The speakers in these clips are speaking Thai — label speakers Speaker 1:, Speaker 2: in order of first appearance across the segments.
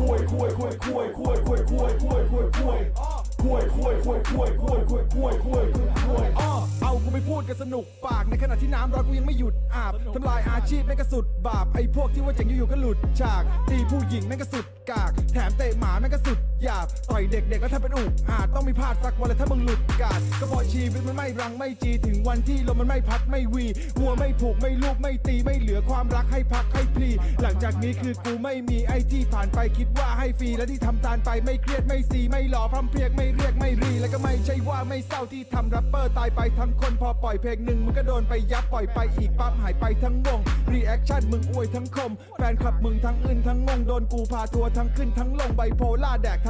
Speaker 1: คุยคุยคุยคุยคุยคุยคุยคุยคุยคุยคุยคุยคุยคุยคุยคุยคุยคุยคุยอ้อเอากูไปพูดกันสนุกปากในขณะที่น้ำร้อนกูยังไม่หยุดอาบทำลายอาชีพแม่งก็สุดบาปไอ้พวกที่ว่าเจ๋งอยู่ๆก็หลุดฉากตีผู้หญิงแม่งก็สุดกาก แถมเตะหมาแม่งก็สุด หยาบต่อยเด็กๆก็ทำเป็นอุกอาจต้องมีพลาดสักวันเลยถ้ามึงหลุดกาดก็เพราะชีวิตมันไม่รังไม่จีถึงวันที่ลมมันไม่พัดไม่วีวัวไม่ผูกไม่ลูกไม่ตีไม่เหลือความรักให้พักให้พลี หลังจากนี้คือกูไม่มีไอ้ที่ผ่านไปคิดว่าให้ฟรีและที่ทำตานไปไม่เครียดไม่ซีไม่หล่อพร่ำเพรียกไม่เรียกไม่รีแล้วก็ไม่ใช่ว่าไม่เศร้าที่ทำแรปเปอร์ตายไปทั้งคนพอปล่อยเพลงหนึ่งมึงก็โดนไปยับปล่อยไปอีกปั๊บหายไปทั้งวงรีแอคชั่นมึงอวยทั้งคมแฟนคลับมึงทั้งอึนทั้งงงโดนกูพาทัวร์ทั้งขึ้นทั้งลงไบโพล่าแดกทั้ง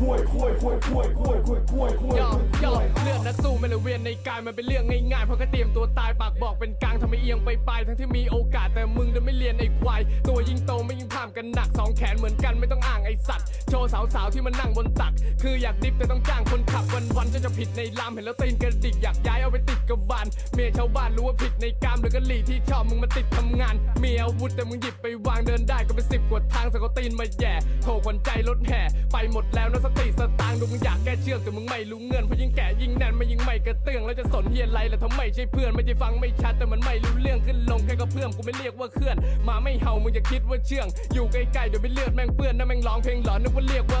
Speaker 1: คุยคุยคุยคุยคุยคุยคุยคุยยย่
Speaker 2: อย่อเลือดนักสู้ไม่ละเวียนในกายมันเป็นเรื่องง่ายๆเพราะก็เตรียมตัวตายปากบอกเป็นกลางทำให้เอียงไปปลายทั้งที่มีโอกาสแต่มึงเดินไม่เรียนไอ้ควายตัวยิ่งโตไม่ยิ่งพามกันหนักสองแขนเหมือนกันไม่ต้องอ้างไอ้สัตว์โชว์สาวๆที่มันนั่งบนตัก คืออยากดิฟแต่ต้องจ้างคนขับวัน นจะผิดในลามเห็นแล้วตีนกระดิกอยากย้ายเอาไปติดกับบ้าน เมียชาวบ้านรู้ว่าผิดในกามหรือกะหลี่ที่ชอบมึงมาติดทำงาน มีอาวุธแต่มึงหยิบไปวางเดินได้ก็เป็นสิบกว่าทางสกตีนมาแย่โถขวัญใจรถแห่ ไปหมดแล้วนะสติสตางค์ดูมึงอยากแก้เชือกแต่มึงไม่รู้เงินเพราะยิ่งแก่ยิ่งแน่นไม่ยิ่งไม่กระเตื้องแล้วจะสนเฮียอะไรล่ะทำไมใช่เพื่อนไม่ได้ฟังไม่ชัดแต่มันไม่รู้เรื่องขึ้นลงแค่ก็เพื่อนกูไม่เรียกว่าเคลื่อน มาไม่เห่ามึงจะคิดว่าเชื่อง อยู่ใกล้ๆเดี๋ยวไปเลือดแม่งเปื้อนนะแม่งร้องเพลงหลอนนึกว่าเรียกว่า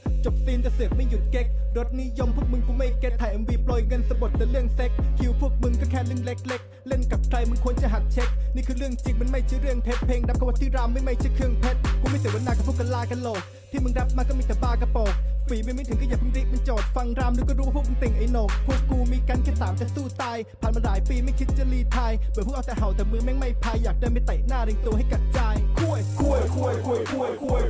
Speaker 2: จบ
Speaker 3: ซีนแต่เสือกไม่หยุดเก๊กรถนิยมพวกมึงกูไม่เก็ตถ่าย MV โปรยเงินสะบดแต่เรื่องเซ็กคิวพวกมึงก็แค่เรื่องเล็ก ๆ เล่นกับใครมึงควรจะหัดเช็ค นี่คือเรื่องจริงมันไม่ใช่เรื่องเท็จเพลงดับกับวัตที่รามไม่ไม่ใช่เครื่องเพชรกูไม่เสียวลากับพวกกันลากันโหลกที่มึงรับมาก็มีแต่บากระโปกฝีไม่ไม่ถึงก็อย่าเพิ่งรีบเป็นโจทย์ฟังรามดูก็รู้ว่าพวกมึงติ่งไอ้โหนกพวกกูมีกันแค่สามจะสู้ตาย ผ่านมาหลายปีไม่คิดจะรีทายเบื่อพวกเอาแต่เห่าแต่มือแม่งไม่พายอยากเดินไปเตะหน้าเริงตัวให้กัดใจ
Speaker 1: คุยคุยคุยคุยคุยคุย